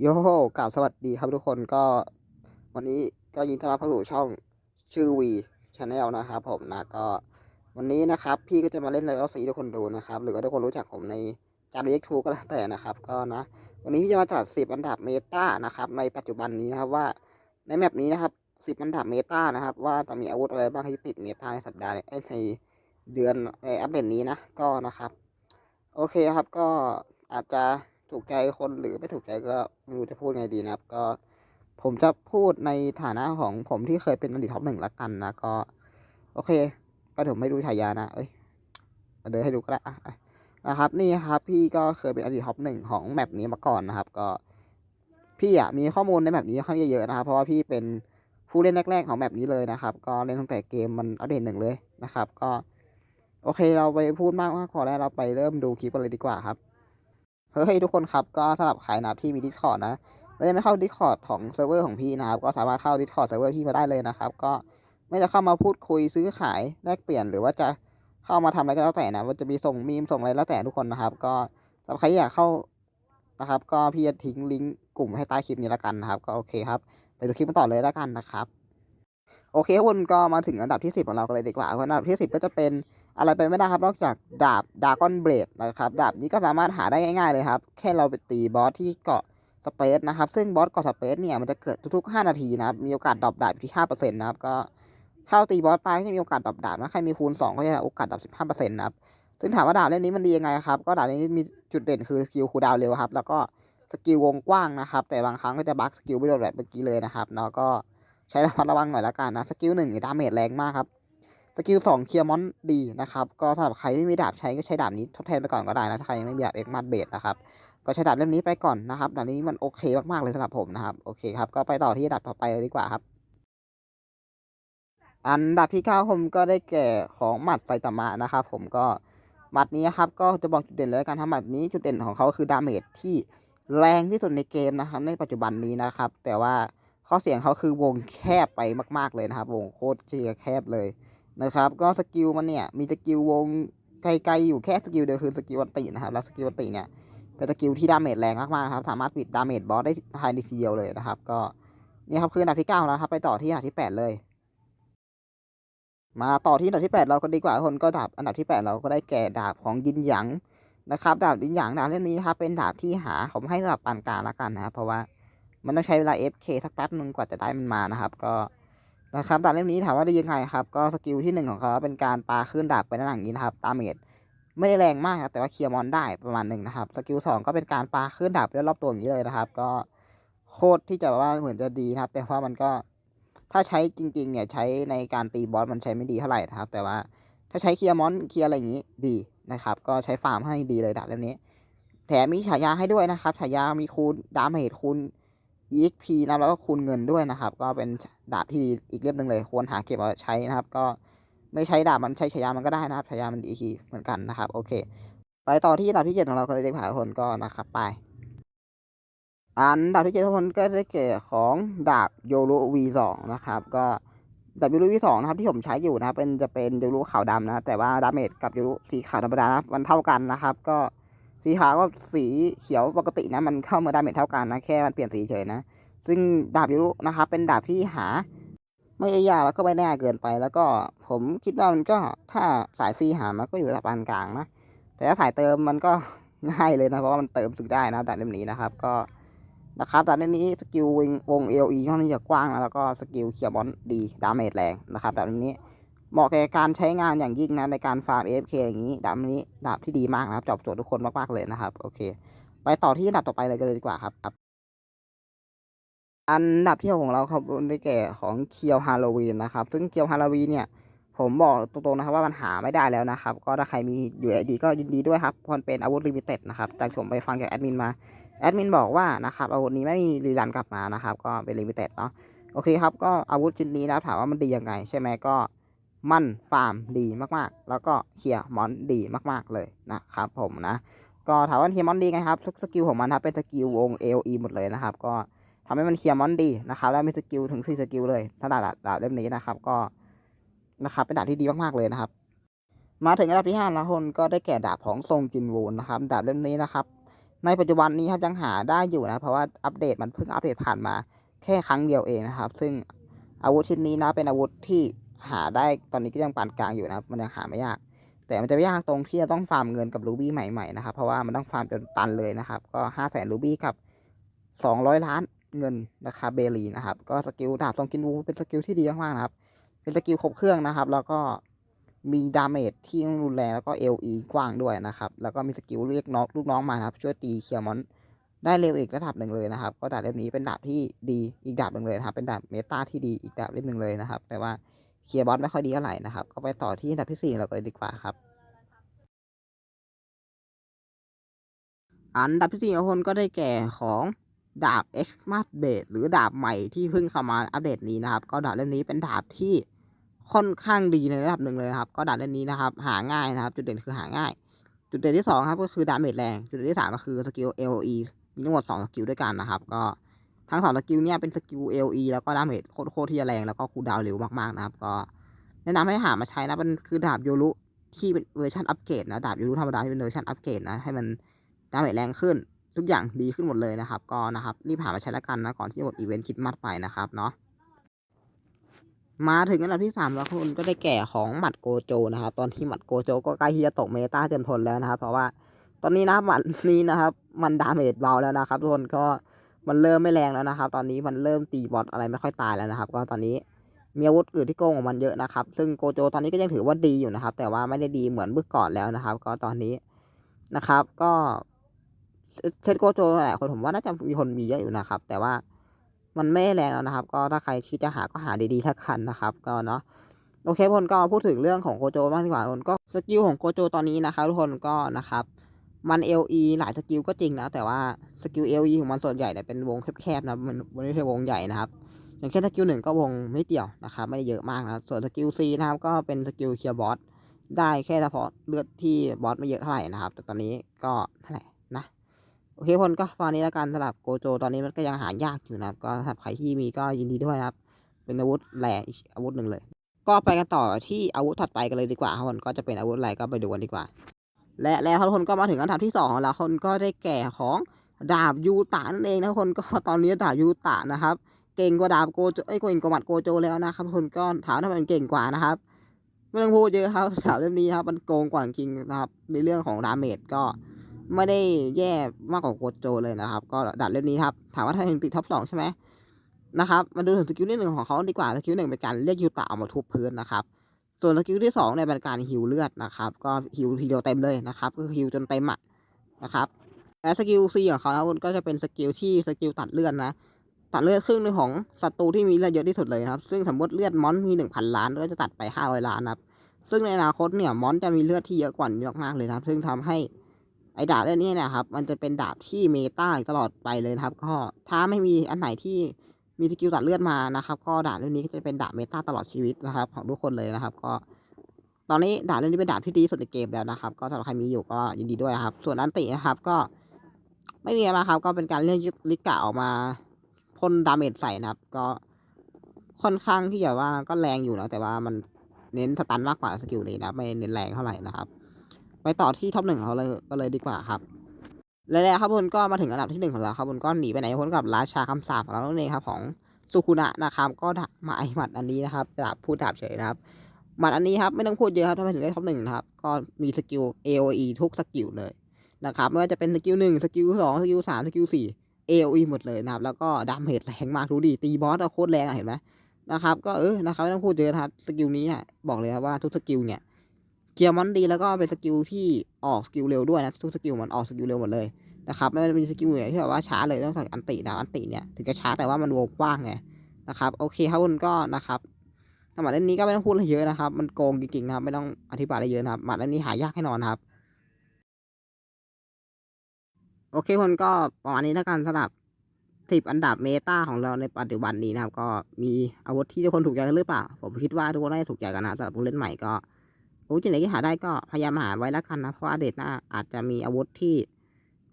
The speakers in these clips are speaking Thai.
โยโฮกล่าวสวัสดีครับทุกคนก็วันนี้ก็ยินดีต้อนรับเข้าสู่ช่องชื่อวีชาแนลนะครับผมนะก็วันนี้นะครับพี่ก็จะมาเล่นไลออสีทุกคนดูนะครับ หรือว่าทุกคนรู้จักผมในการเรียกทูก็แล้วแต่นะครับก็นะวันนี้พี่จะมาจัดสิบอันดับเมตานะครับในปัจจุบันนี้นะครับว่าในแมปนี้นะครับสิบอันดับเมตานะครับ ว่าจะมีอาวุธอะไรบ้างที่ติดเมตาในสัปดาห์ในในเดือนในอัปเดตนี้นะก็นะครับ โอเคครับก็อาจจะ ถูกใจคนหรือไม่ถูกใจก็ไม่รู้จะพูดไงดีนะครับ ก็ผมจะพูดในฐานะของผมที่เคยเป็นอดีตท็อปหนึ่งละกันนะก็ โอเค ก็ผมไม่รู้ฉายานะเอ้ยเดินให้ดูก็ได้อะอะนะครับ นี่ครับ พี่ก็เคยเป็นอดีตท็อปหนึ่งของแมปนี้มาก่อนนะครับ ก็พี่อะมีข้อมูลในแมปนี้ค่อนข้างเยอะนะครับ เพราะว่าพี่เป็นผู้เล่นแรกๆของแมปนี้เลยนะครับ ก็เล่นตั้งแต่เกมมันอัปเดตหนึ่งเลยนะครับ ก็ โอเคเราไปพูดมากมากพอแล้วเราไปเริ่มดูคลิปกันเลยดีกว่าครับ เฮ้ยทุกคนครับก็สำหรับใครนะครับที่มีดิสคอร์ดนะแล้วยังไม่เข้าดิสคอร์ดของเซิร์ฟเวอร์ของพี่นะครับ ก็สามารถเข้าดิสคอร์ดเซิร์ฟเวอร์พี่มาได้เลยนะครับ ก็ไม่จะเข้ามาพูดคุยซื้อขายแลกเปลี่ยนหรือว่าจะเข้ามาทำอะไรก็แล้วแต่นะว่าจะมีส่งมีมส่งอะไรแล้วแต่ทุกคนนะครับ ก็สำหรับใครอยากเข้านะครับ ก็พี่จะทิ้งลิงก์กลุ่มให้ใต้คลิปนี้ล้วกันนะครับ ก็โอเคครับไปดูคลิปกันต่อเลยล้วกันนะครับ โอเคทุกคนก็มาถึงอันดับที่ 10 ของเรากันเลยดีกว่าอันดับที่ 10 ก็จะเป็น อะไรไปไม่ได้ครับ นอกจากดาบดาก้อนเบรดนะครับ ดาบนี้ก็สามารถหาได้ง่าย ๆ เลยครับ แค่เราไปตีบอสที่เกาะสเปซนะครับ ซึ่งบอสเกาะสเปซเนี่ยมันจะเกิดทุกๆ 5 นาทีนะครับ มีโอกาสดรอปดาบที่5%นะครับ ก็ถ้าตีบอสตายก็จะมีโอกาสดรอปดาบนะ ใครมีคูณ 2 ก็จะโอกาสดรอป15%นะครับ ซึ่งถามว่าดาบเล่มนี้มันดียังไงครับ ก็ดาบนี้มีจุดเด่นคือสกิลคูดาวเร็วครับ แล้วก็สกิลวงกว้างนะครับ แต่บางครั้งก็จะบั๊กสกิลไม่โดนแบบเมื่อกี้เลยนะครับเนาะ ก็ใช้ระมัดระวังหน่อยละกันนะ สกิลหนึ่งดาเมจแรงมากครับ สกิลสองเคลียร์มอนดีนะครับก็สำหรับใครไม่มีดาบใช้ก็ใช้ดาบนี้ทดแทนไปก่อนก็ได้นะถ้าใครยังไม่มีดาบเอ็กมาดเบดนะครับก็ใช้ดาบเล่มนี้ไปก่อนนะครับดาบนี้มันโอเคมากๆเลยสำหรับผมนะครับโอเคครับก็ไปต่อที่ดาบต่อไปเลยดีกว่าครับ อันดับที่เก้าผมก็ได้แก่ของหมัดไซตามะนะครับผมก็หมัดนี้ครับก็จะบอกจุดเด่นเลยการทำหมัดนี้จุดเด่นของเขาคือดาเมจที่แรงที่สุดในเกมนะครับ ในปัจจุบันนี้นะครับ แต่ว่าข้อเสียงเขาคือวงแคบไปมาก ๆเลยนะครับ วงโคตรเชียแคบเลย นะครับ ก็สกิลมันเนี่ยมีสกิลวงไกลๆอยู่แค่สกิลเดียวคือสกิลวันตินะครับ แล้วสกิลวันติเนี่ยเป็นสกิลที่ดาเมจแรงมากๆครับ สามารถปิดดาเมจบอสได้ภายในทีเดียวเลยนะครับ ก็นี่ครับคืออันดับที่เก้าแล้วครับ ไปต่อที่อันดับที่แปดเลย มาต่อที่อันดับที่ 8 เราก็ดีกว่าคนก็ดาบอันดับที่ 8 เราก็ได้แก่ดาบของยินหยางนะครับ ดาบยินหยางดาบเล่มนี้ครับเป็นดาบที่หาผมให้ระดับปานกลางละกันนะครับเพราะว่ามันต้องใช้เวลา FK สักแป๊บนึงกว่าจะได้มันมานะครับ ก็ นะครับดาบเล่มนี้ถามว่าได้ยังไงครับ ก็สกิลที่หนึ่งของเขาเป็นการปาขึ้นดาบไปด้านหลังนี้นะครับตามเมจไม่ได้แรงมากครับแต่ว่าเคลียร์มอนได้ประมาณหนึ่งนะครับ สกิลสองก็เป็นการปาขึ้นดาบรอบตัวอย่างนี้เลยนะครับ ก็โคตรที่จะว่าเหมือนจะดีนะครับ แต่ว่ามันก็ถ้าใช้จริง ๆ เนี่ยใช้ในการตีบอสมันใช้ไม่ดีเท่าไหร่นะครับ แต่ว่าถ้าใช้เคลียร์มอนเคลียร์อะไรอย่างนี้ดีนะครับ ก็ใช้ฟาร์มให้ดีเลยดาบเล่มนี้ แถมมีฉายาให้ด้วยนะครับฉายามีคูณดาเมจคูณ EXP นะแล้วก็คูณเงินด้วยนะครับ ก็เป็นดาบที่ดีอีกเล่มหนึ่งเลยควรหาเก็บเอาใช้นะครับ ก็ไม่ใช้ดาบมันใช้ฉายามันก็ได้นะครับฉายามันดีคีเหมือนกันนะครับ โอเค ไปต่อที่ดาบที่เจ็ดของเราคนเลยดีกว่าคนก็นะครับไปอันดับที่เจ็ดทุกคนก็ได้แก่ของดาบโยรุ V2 นะครับ ก็ดาบโยรุ V2 นะครับที่ผมใช้อยู่นะครับเป็นจะเป็นโยรุขาวดำนะแต่ว่าดาเมจกับโยรุสีขาวธรรมดานะมันเท่ากันนะครับ ก็ สีขาวก็สีเขียวปกตินะ มันเข้ามาดาเมจเท่ากันนะแค่มันเปลี่ยนสีเฉยนะ ซึ่งดาบโยรุนะครับเป็นดาบที่หา ไม่ยากแล้วก็ไม่แน่เกินไป แล้วก็ผมคิดว่ามันก็ถ้าสายฟรีหามันก็อยู่ระดับปานกลางนะแต่ถ้าสายเติมมันก็ง่ายเลยนะเพราะว่ามันเติมสึกได้นะดาบเล่มนี้นะครับ ก็นะครับแต่ในนี้สกิลวงวง LE ค่อนข้างจะกว้างนะแล้วก็สกิลเคียร์บอลดีดาเมจแรงนะครับแบบนี้ เหมาะแก่การใช้งานอย่างยิ่งนะในการฟาร์ม AFK อย่างนี้ดาบนี้ดาบที่ดีมากนะครับตอบโจทย์ทุกคนมากๆเลยนะครับโอเค ไปต่อที่อันดับต่อไปเลยกันเลยดีกว่าครับครับอันดับที่หกของเราครับได้แก่ของเคียวฮาโลวีนนะครับ ซึ่งเคียวฮาโลวีนเนี่ยผมบอกตรงๆนะครับว่ามันหาไม่ได้แล้วนะครับ ก็ถ้าใครมีอยู่ดีก็ยินดีด้วยครับพราะมันเป็นอาวุธลิมิเต็ดนะครับจากผมไปฟังจากแอดมินมาแอดมินบอกว่านะครับอาวุธนี้ไม่มีรีรันกลับมานะครับ ก็เป็นลิมิเต็ดเนาะโอเคครับก็อาวุธชิ้นนี้นะถามว่ามันดียังไง ใช่ไหมก็ มันฟาร์มดีมากๆ แล้วก็เคลียร์มอนดีมากๆเลยนะครับผมนะ ก็ถามว่าเคลียร์มอนดีไงครับทุกสกิลของมันครับเป็นสกิลวง AOE หมดเลยนะครับ ก็ทำให้มันเคลียร์มอนดีนะครับ แล้วมีสกิลถึงสี่สกิลเลยถ้าดาบดาบเล่มนี้นะครับก็นะครับเป็นดาบที่ดีมากๆเลยนะครับ มาถึงอันดับที่ห้าล้วคนก็ได้แก่ดาบของทรงจินวูนนะครับดาบเล่มนี้นะครับ ในปัจจุบันนี้ครับยังหาได้อยู่นะ เพราะว่าอัปเดตมันเพิ่งอัปเดตผ่านมาแค่ครั้งเดียวเองนะครับ ซึ่งอาวุธชิ้นนี้นะเป็นอาวุธที่ หาได้ตอนนี้ก็ยังปานกลางอยู่นะครับ มันยังหาไม่ยาก แต่มันจะไม่ยากตรงที่จะต้องฟาร์มเงินกับรูบี้ใหม่ๆนะครับ เพราะว่ามันต้องฟาร์มจนตันเลยนะครับ ก็ห้าแสนรูบี้กับสองร้อยล้านเงินนะครับเบลีนะครับ ก็สกิลดาบทรงกินวูเป็นสกิลที่ดีมากๆนะครับ เป็นสกิลครบเครื่องนะครับ แล้วก็มีดาเมจที่รุนแรงแล้วก็ LE กว้างด้วยนะครับ แล้วก็มีสกิลเรียกน้องลูกน้องมาครับ ช่วยตีเคียร์มอนได้เร็วอีกระดับหนึ่งเลยนะครับ ก็ดาบเล่มนี้เป็นดาบที่ดีอีกดาบหนึ่งเลยนะครับ เป็นดาบเมตาที่ดีอีกดาบเล่มหนึ่งเลยนะครับ แต่ว่า เคลียร์บอสไม่ค่อยดีเท่าไหร่นะครับ ก็ไปต่อที่อันดับที่สี่เราเลยดีกว่าครับ อันดับที่สี่ของคนก็ได้แก่ของดาบ X m a t b a d หรือดาบใหม่ที่เพิ่งเข้ามาอัปเดตนี้นะครับ ก็ดาบเล่มนี้เป็นดาบที่ค่อนข้างดีในระดับหนึ่งเลยนะครับ ก็ดาบเล่มนี้นะครับ หาง่ายนะครับ จุดเด่นคือหาง่าย จุดเด่นที่สองครับก็คือดาเมจแรง จุดเด่นที่สามก็คือสกิล LE มีทั้งหมดสองสกิลด้วยกันนะครับ ก็ ทั้งสองสกิลเนี่ยเป็นสกิล LE แล้วก็ดาเมจโคตรที่จะแรงแล้วก็คูดาวเร็วมากๆนะครับ ก็แนะนำให้หามาใช้นะมันคือดาบโยรุที่เป็นเวอร์ชันอัปเกรดนะดาบโยรุธรรมดาที่เป็นเวอร์ชันอัปเกรดนะให้มันดาเมจแรงขึ้น ทุกอย่างดีขึ้นหมดเลยนะครับ ก็นะครับรีบหามาใช้แล้วกันนะก่อนที่จะหมดอีเวนต์คิดมัดไปนะครับเนาะมาถึงอันดับที่สามแล้วคุณก็ได้แก่ของหมัดโกโจนะครับ ตอนที่หมัดโกโจก็ใกล้ที่จะตกเมตาเต็มทนแล้วนะครับ เพราะว่าตอนนี้นะหมัดนี้นะครับ มันดาเมจเบาแล้วนะครับทุกคนก็ มันเริ่มไม่แรงแล้วนะครับ ตอนนี้มันเริ่มตีบอทอะไรไม่ค่อยตายแล้วนะครับ ก็ตอนนี้มีอาวุธอื่นที่โกงของมันเยอะนะครับ ซึ่งโกโจตอนนี้ก็ยังถือว่าดีอยู่นะครับ แต่ว่าไม่ได้ดีเหมือนเมื่อก่อนแล้วนะครับ ก็ตอนนี้นะครับ ก็เทสโกโจแหลายคนผมว่าน่าจะมีคนมีเยอะอยู่นะครับ แต่ว่ามันไม่แรงแล้วนะครับ ก็ถ้าใครคิดจะหาก็หาดีๆทักคันนะครับ ก็เนาะโอเคพลก็พูดถึงเรื่องของโกโจบ้างดีกว่าพลก็สกิลของโกโจตอนนี้นะครับทุกคนก็นะครับ มัน LE หลายสกิลก็จริงนะแต่ว่าสกิล LE ของมันส่วนใหญ่เนี่ยเป็นวงแคบๆนะมันไม่ใช่วงใหญ่นะครับ อย่างเช่นสกิลหนึ่งก็วงไม่เดียวนะครับไม่ได้เยอะมากนะส่วนสกิล C นะครับก็เป็นสกิลเคลียร์บอสได้แค่เฉพาะเลือดที่บอสไม่เยอะเท่าไหร่นะครับ แต่ตอนนี้ก็เท่าไหร่นะโอเคพลก็ประมาณนี้แล้วกันสำหรับโกโจตอนนี้มันก็ยังหายากอยู่นะครับก็สำหรับใครที่มีก็ยินดีด้วยนะครับ เป็นอาวุธแรงอีกอาวุธหนึ่งเลย ก็ไปกันต่อที่อาวุธถัดไปกันเลยดีกว่าครับคนก็จะเป็นอาวุธอะไรก็ไปดูกันดีกว่า และแล้วทุกคนก็มาถึงอันดับที่สองของเราคนก็ได้แก่ของดาบยูตะนั่นเองนะคนก็ตอนนี้ดาบยูตะนะครับ เก่งกว่าดาบโกโจเอ้ยเก่งกว่าหมัดโกโจแล้วนะครับทุกคนก็ถามถ้ามันเก่งกว่านะครับไม่ต้องพูดเยอะครับดาบเล่มนี้ครับมันโกงกว่าจริงนะครับ ในเรื่องของดาเมจก็ไม่ได้แย่มากกว่าโกโจเลยนะครับ ก็ดาบเล่มนี้ครับถามว่าถ้าเป็นติดท็อปสองใช่ไหมนะครับมาดูถึงสกิลที่หนึ่งของเขาดีกว่าสกิลหนึ่งเป็นการเรียกยูตะออกมาทุบพื้นนะครับ ส่วนสกิลที่สองเนี่ยเป็นการฮิวเลือดนะครับ ก็ฮิวทีเดียวเต็มเลยนะครับก็ฮิวจนเต็มอะนะครับและสกิลซีของเขานะก็จะเป็นสกิลที่สกิลตัดเลือดนะตัดเลือดครึ่งหนึงของศัตรูที่มีเลือดเยอะที่สุดเลยนะครับ ซึ่งสมมติเลือดมอนมีหนึ่งพันล้านก็จะตัดไปห้าร้อยล้านนะครับซึ่งในอนาคตเนี่ยมอนจะมีเลือดที่เยอะกว่านี้มากๆเลยนะครับ ซึ่งทำให้ไอ้ดาบเล่มนี้นะครับ มันจะเป็นดาบที่เมตาตลอดไปเลยนะครับ ก็ถ้าไม่มีอันไหนที่ มีสกิลตัดเลือดมานะครับ ก็ดาบเล่มนี้ก็จะเป็นดาบเมตาตลอดชีวิตนะครับ ของทุกคนเลยนะครับ ก็ ตอนนี้ดาบเล่มนี้เป็นดาบที่ดีที่สุดในเกมแล้วนะครับ ก็สำหรับใครมีอยู่ก็ยินดีด้วยนะครับ ส่วนอันตินะครับก็ ไม่มีอะไรมาครับ ก็เป็นการเรียกลิกะออกมาพ่นดาเมจใส่นะครับ ก็ค่อนข้างที่จะว่าก็แรงอยู่นะแต่ว่ามันเน้นสตันมากกว่าสกิลนี้นะไม่เน้นแรงเท่าไหร่นะครับ ไปต่อที่ท็อปหนึ่งเขาเลยก็เลยดีกว่าครับ และแล้วครับพลก็มาถึงอันดับที่หนึ่งของเราครับพลก็หนีไปไหนพ้นกับราชาคำสาปของเรานั่นเองครับของสุคุนะนะครับก็มาไอหมัดอันนี้นะครับดาบพูดดาบเฉยนะครับหมัดอันนี้ครับไม่ต้องพูดเยอะครับทำไมถึงได้ท็อปหนึ่งนะครับก็มีสกิล AOE ทุกสกิลเลยนะครับไม่ว่าจะเป็นสกิลหนึ่งสกิลสองสกิลสามสกิลสี่ AOE หมดเลยนะครับแล้วก็ดาเมจแรงมากดูดิตีบอสโคตรแรงเห็นไหมนะครับก็เออนะครับไม่ต้องพูดเยอะนะครับสกิลนี้เนี่ยบอกเลยครับว่าทุกสกิลเนี่ย เกียร์มันดีแล้วก็เป็นสกิลที่ออกสกิลเร็วด้วยนะทุกสกิลมันออกสกิลเร็วหมดเลยนะครับไม่ว่าจะเป็นสกิลไหนที่แบบว่าช้าเลยต้องใส่อันติดาวอันติเนี่ยถึงจะช้าแต่ว่ามันวงกว้างไงนะครับโอเคครับคุณก็นะครับหมัดเล่นนี้ก็ไม่ต้องพูดอะไรเยอะนะครับ มันโกงจริงๆนะครับไม่ต้องอธิบายอะไรเยอะนะครับหมัดเล่นนี้หายากแน่นอนครับ โอเคคนก็ประมาณนี้แล้วกันสำหรับสิบอันดับเมตาของเราในปัจจุบันนี้นะครับ ก็มีอาวุธที่ทุกคนถูกใจกันหรือเปล่า ผมคิดว่าทุกคนน่าจะถูกใจกันนะสำหรับผู้เล่นใหม่ก็ อาวุธที่ไหนที่หาได้ก็พยายามหาไว้แล้วกันนะ เพราะว่าเดทหน้าอาจจะมีอาวุธที่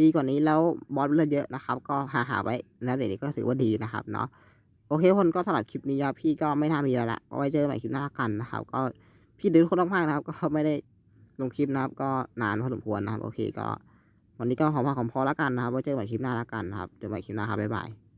ดีกว่านี้แล้วบอสเลือดเยอะนะครับ ก็หาหาไว้แล้วเดทนี้ก็ถือว่าดีนะครับเนาะโอเคคนก็สำหรับคลิปนี้ครับพี่ก็ไม่น่ามีอะไรละเอาไว้เจอใหม่คลิปหน้ากันนะครับ ก็พี่ดื้อคนมากๆนะครับ ก็ไม่ได้ลงคลิปนะครับ ก็นานพอสมควรนะครับ โอเคก็ วันนี้ก็ขอพาของพอแล้วกันนะครับไว้เจอใหม่คลิปหน้าแล้วกันนะครับเจอกันใหม่คลิปหน้าครับบ๊ายบาย